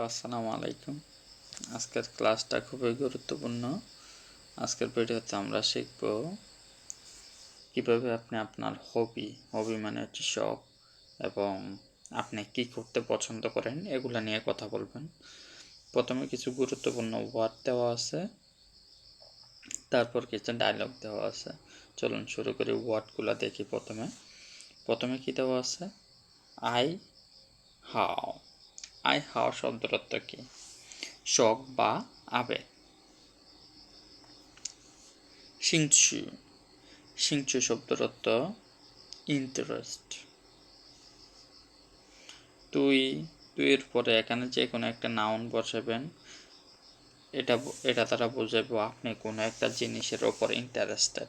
আসসালামু আলাইকুম। আজকের ক্লাসটা খুবই গুরুত্বপূর্ণ। আজকের ভিডিওতে আমরা শিখব কীভাবে আপনি আপনার হবি হবি মানে হচ্ছে শখ এবং আপনি কি করতে পছন্দ করেন, এগুলো নিয়ে কথা বলবেন। প্রথমে কিছু গুরুত্বপূর্ণ ওয়ার্ড দেওয়া আছে, তারপর কিছু ডায়লগ দেওয়া আছে। চলুন শুরু করি ওয়ার্ডগুলো দেখি প্রথমে। প্রথমে কি দেওয়া আছে? আই হাও আই হাও শব্দের অর্থ কি? শখ বা আবেগ? সিংচু সিংচু শব্দের অর্থ ইন্টারেস্ট তুই তুইয়ের পরে এখানে যে কোনো একটা নাউন বসাবেন। এটা এটা তারা বোঝাবো আপনি কোনো একটা জিনিসের ওপর ইন্টারেস্টেড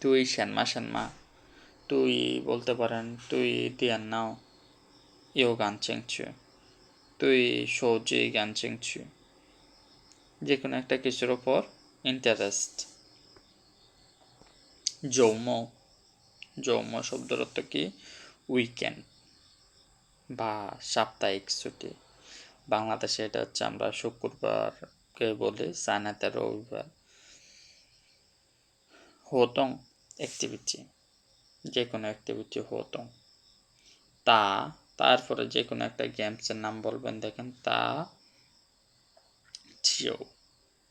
তুই শ্যানমা শ্যানমা। তুই বলতে পারেন, তুই দিয়ান নাও। ইও গান চেংছু তুই সৌজি গান চেংছু যে কোনো একটা কিছুর ওপর ইন্টারেস্ট যৌম যৌম শব্দের অর্থ কি? উইকেন্ড বা সাপ্তাহিক ছুটি। বাংলাদেশে এটা হচ্ছে আমরা শুক্রবারকে বলি চায়নাতে রবিবার। হতং অ্যাক্টিভিটি যে কোনো অ্যাক্টিভিটি হতং। তা তারপরে যে কোনো একটা গেমসের নাম বলবেন, দেখেন তা ছিও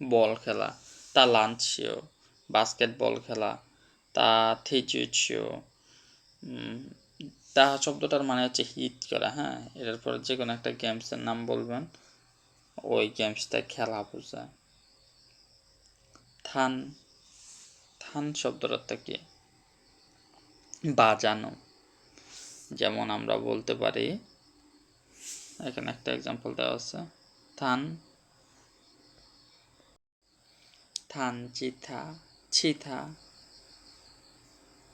বল খেলা, তা লাঞ্চ ছিও বাস্কেটবল খেলা, তা থিচু ছিও তা শব্দটার মানে হচ্ছে হিট করা হ্যাঁ? এটার পরে যে কোনো একটা গেমসের নাম বলবেন, ওই গেমসটা খেলা বোঝায়। থান থান শব্দর অর্থ কি বাজানো। যেমন আমরা বলতে পারি, এখানে একটা এক্সাম্পল দেওয়া আছে, থান থান, চিথা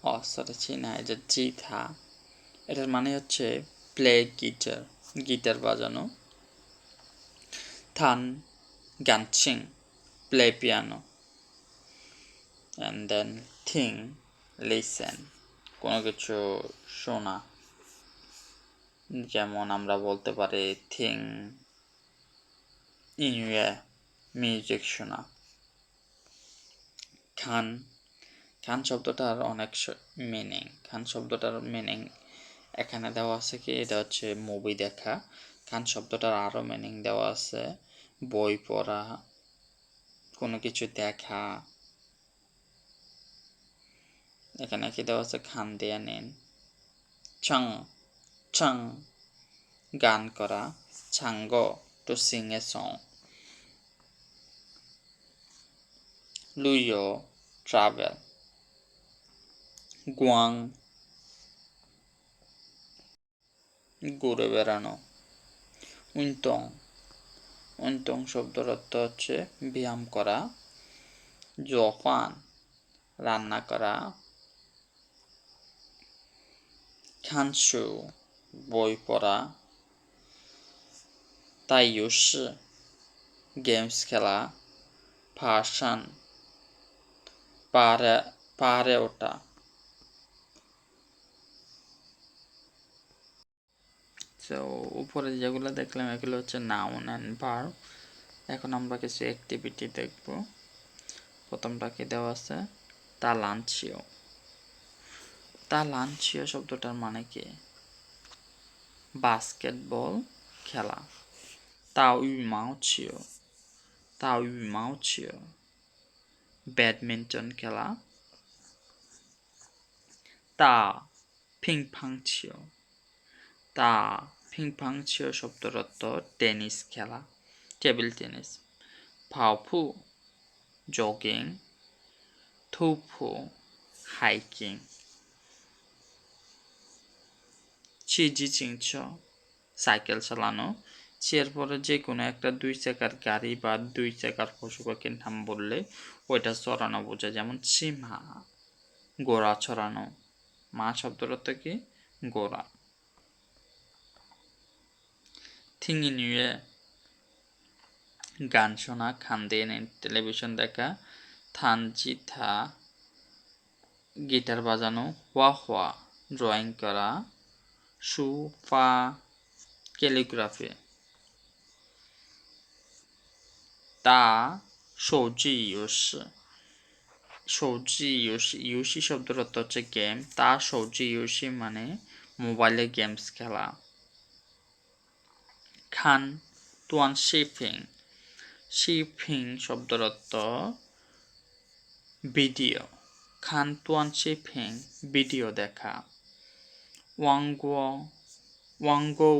ও সরি চিনা এটা জিথা এটার মানে হচ্ছে প্লে গিটার গিটার বাজানো। থান গানচিং play piano and then thing listen কোনো কিছু শোনা। যেমন আমরা বলতে পারি থিং ইউএ মিউজিক শোনা। খান খান শব্দটার অনেক মিনিং খান শব্দটার মিনিং এখানে দেওয়া আছে কি? এটা হচ্ছে মুভি দেখা। খান শব্দটার আরও মিনিং দেওয়া আছে। বই পড়া, কোনো কিছু দেখা। এখানে কি দেওয়া আছে? খান দিয়ে নিন। চাং চাং গান করা ছাঙ্গ টু সিং এ সং লুইও ট্রাভেল গুয়াং ঘুরে বেড়ানো উইন্তং উইন্তং শব্দের অর্থ হচ্ছে ব্যায়াম করা জফান রান্না করা খানসু বই পড়া তাইয়ুসি গেমস খেলা ফাশান পাহাড়ে পাহাড়ে তো উপরে যেগুলো দেখলাম, এগুলো হচ্ছে নাউন অ্যান্ড ভার্ব এখন আমরা কিছু অ্যাক্টিভিটি দেখব। প্রথমটা কি দেওয়া আছে তা লাঞ্চিও তা লাঞ্চিও শব্দটার মানে কি? বাস্কেটবল খেলা তাও মাও ছিও তাও মাও ছিও ব্যাডমিন্টন খেলা তা পিং ফাং ছিও তা পিং ফাং ছিও শব্দের অর্থ টেনিস খেলা টেবিল টেনিস ফাওফু জগিং থুফু হাইকিং চিজি চিংচ সাইকেল চালানো? চেয়ার পরে যে কোনো একটা দুই চাকার গাড়ি বা দুই চাকার পশু পাখির নাম বললে ওইটা চড়ানো বোঝায়, যেমন সিমা। গোড়া ছড়ানো মা অর্থ কি? গোড়া থিঙি নিয়ে গান শোনা খান দিয়ে টেলিভিশন দেখা থান থা, গিটার বাজানো হওয়া হওয়া ড্রয়িং করা। সু, ফা, ক্যালিগ্রাফি। তা, সৌজি, ইউসি সৌজি, ইউসি ইউসি শব্দের অর্থ হচ্ছে গেম তা, সৌজি, ইউসি মানে মোবাইলে গেমস খেলা। খান, তুয়ান শিপিং শিপিং শব্দের অর্থ ভিডিও খান, তুয়ান শিপিং ভিডিও দেখা। ওয়াঙ্গো ওয়াঙ্গো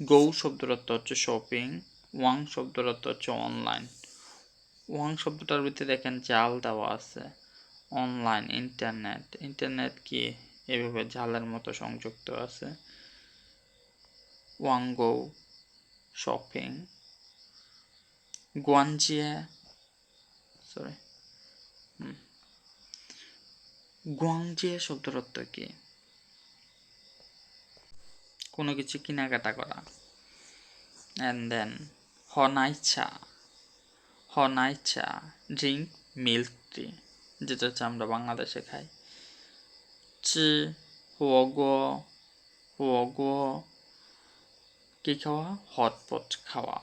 গৌ শব্দের অর্থ হচ্ছে শপিং, ওয়াং শব্দের অর্থ হচ্ছে অনলাইন। ওয়াং শব্দটার ভিতরে দেখেন জাল দেওয়া আছে, অনলাইন, ইন্টারনেট। ইন্টারনেট কি? এভাবে জালের মতো সংযুক্ত আছে। ওয়াঙ্গো শপিং। গুয়ানজিয়া সরি গুয়াংজিয়া শব্দের অর্থ কি? কোনো কিছু কেনাকাটা করা। অ্যান্ড দেন হনাইচা হনাইচা ড্রিঙ্ক মিল্ক টি যেটা হচ্ছে আমরা বাংলাদেশে খাই। চি হগো হগো কি খাওয়া? হটপট খাওয়া।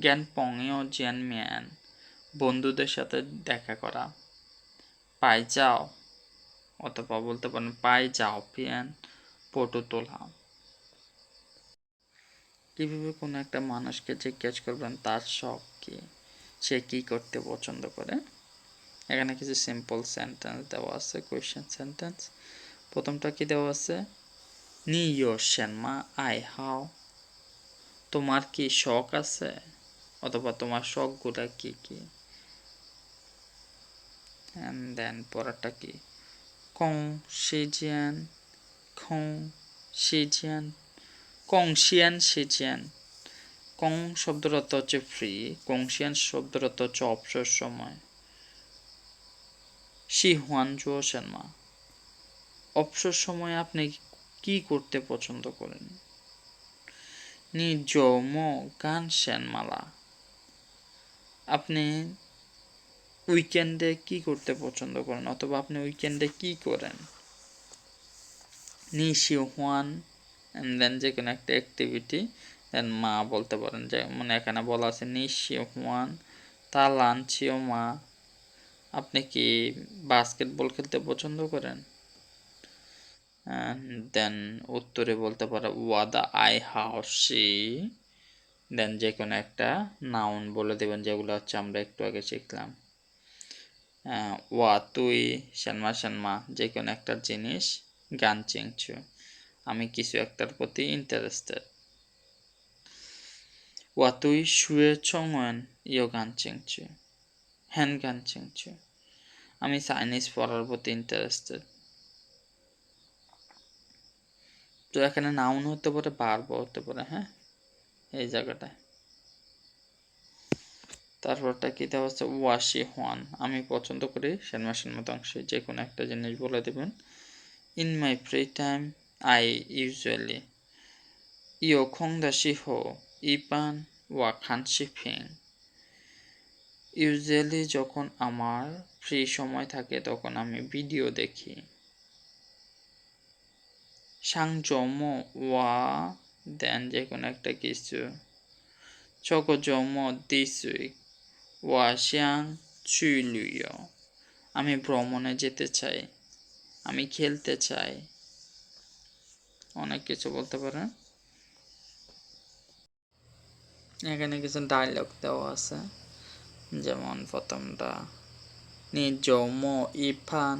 জ্ঞান পংয়েও জ্ঞান ম্যান, বন্ধুদের সাথে দেখা করা। পাই যাও, অথবা বলতে পারেন পাই যাও, পিয়ান, ফটো তোলা। কীভাবে কোনো একটা মানুষকে জিজ্ঞেস করবেন, তার শখ কী? সে কী করতে পছন্দ করে? এখানে কিছু সিম্পল সেন্টেন্স দেওয়া আছে কোয়েশ্চেন সেন্টেন্স প্রথমটা কি দেওয়া আছে? নি ইয়োর মা আই হাও তোমার কি শখ আছে? অথবা তোমার শখগুলা কি কি? অ্যান্ড দেন পরেরটা কি? কং সিজিয়ান খং সিজিয়ান কং শিয়ান সিজিয়ান কং শব্দের অর্থ হচ্ছে ফ্রি কংশিয়ান শব্দের অর্থ হচ্ছে অবসর সময়। শি হুয়ান জুও শর্মা অবসর সময়ে আপনি কি করতে পছন্দ করেন? নি মো গান শ্যানমালা আপনি উইকেন্ডে কি করতে পছন্দ করেন? অথবা আপনি উইকেন্ডে কি করেন? নি হুয়ান অ্যান্ড দেন যে কোনো একটা অ্যাক্টিভিটি দেন মা বলতে পারেন যে মানে এখানে বলা আছে নিশিও হুয়ান তা লাঞ্চিও মা। আপনি কি বাস্কেটবল খেলতে পছন্দ করেন? দেন উত্তরে বলতে পারে, ওয়াদা আই হাউসি দেন যে কোনো একটা নাউন বলে দেবেন, যেগুলো হচ্ছে আমরা একটু আগে শিখলাম। ওয়া তুই শানমা শানমা যে কোনো একটা জিনিস, গান চিংছু। আমি কিছু একটার প্রতি ইন্টারেস্টেড ওয়া তুই শুয়ে ইয় গান চিংছু হ্যান গান চিংছু আমি চাইনিজ পড়ার প্রতি ইন্টারেস্টেড তো এখানে নাউন হতে পারে বারবো হতে পারে হ্যাঁ? এই জায়গাটায়। তারপরটা কি দেওয়া হচ্ছে ওয়াশি হোয়ান। আমি পছন্দ করি সেনমাসের মতো অংশে। যে কোনো একটা জিনিস বলে দেবেন। In my free time I usually ইয়ো খং দা হো ইপান ওয়া খান শিফিং ইউজুয়ালি যখন আমার ফ্রি সময় থাকে তখন আমি ভিডিও দেখি। সাংজম ওয়া দেন যে কোনো একটা কিছু। চকজম দিসুই ওয়া শ্যাং চুইলুয় আমি ভ্রমণে যেতে চাই আমি খেলতে চাই অনেক কিছু বলতে পারেন এখানে কিছু ডায়লগ দেওয়া আছে। যেমন প্রথমটা নি জৌম ইফান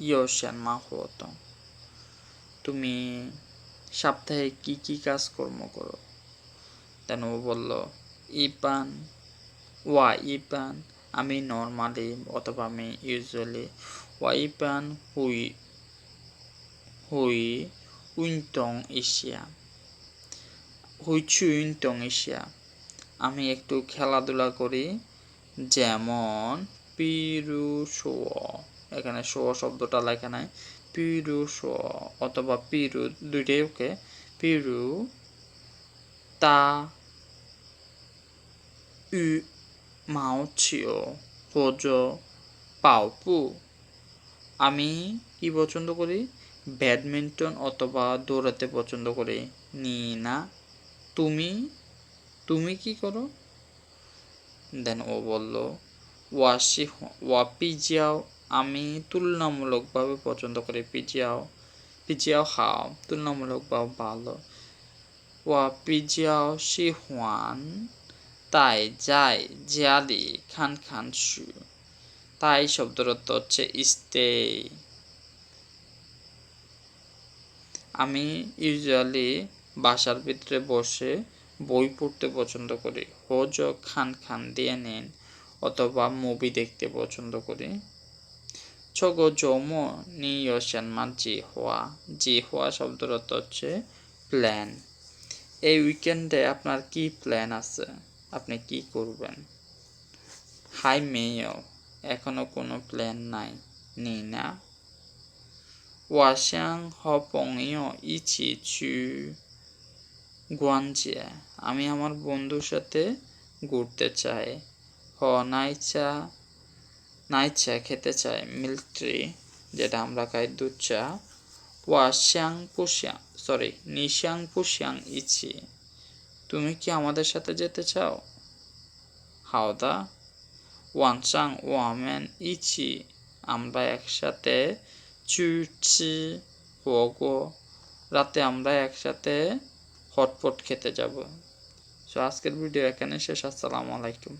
ইয়োশান মা হতো তুমি সপ্তাহে কি কি কাজকর্ম করো? তেন ও বলল ইপান ওয়া ইপান আমি নর্মালি অথবা আমি ইউজুয়ালি, ওয়া ইপান হুই হুই উইন্টং এশিয়া। হুইচু উইন্টং এশিয়া। আমি একটু খেলাধুলা করি, যেমন পিরু শো। এখানে শো শব্দটা লেখা নাই। পিরু শো অথবা পিরু দুইটাই ওকে। পিরু, তা, উ, মাও, ছিও হোজ পাওপু আমি কি পছন্দ করি? ব্যাডমিন্টন অথবা দৌড়াতে পছন্দ করে। নি না তুমি? তুমি কি করো? দেন ও বলল ওয়াশি ওয়া পিজিয়াও, আমি তুলনামূলকভাবে পছন্দ করি। পিজিয়াও পিজিয়াও হাও, তুলনামূলকভাবে ভালো। ওয়া পিজিয়াও শি হুয়ান তাই যাই, জিয়ালি, খান খান শু। তাই শব্দের অর্থ হচ্ছে, স্টে আমি ইউজুয়ালি বাসার ভিতরে বসে বই পড়তে পছন্দ করি। হোজ খান খান দিয়ে নিন অথবা মুভি দেখতে পছন্দ করি। ছগো জমো নিয়সেন মা জি হওয়া জি হওয়া শব্দের অর্থ হচ্ছে প্ল্যান। এই উইকেন্ডে আপনার কি প্ল্যান আছে? আপনি কি করবেন? হাই মেয়েও এখনও কোনো প্ল্যান নাই নি না? 我想和朋友一起去逛街আমি আমার বন্ধুর সাথে ঘুরতে চাই হ নাইচা নাইচা খেতে চাই মিল্ক ট্রি যেটা আমরা খাই দুধ চা ওয়া শ্যাং পুশ্যাং সরি নিশ্যাং পুশ্যাং ইচি তুমি কি আমাদের সাথে যেতে চাও হাওদা ওয়ানসাং ওয়ামেন ইচি আমরা একসাথে চুচি বগো রাতে আমরা একসাথে হটপট খেতে যাব। সো আজকের ভিডিও এখানে শেষ। আসসালামু আলাইকুম।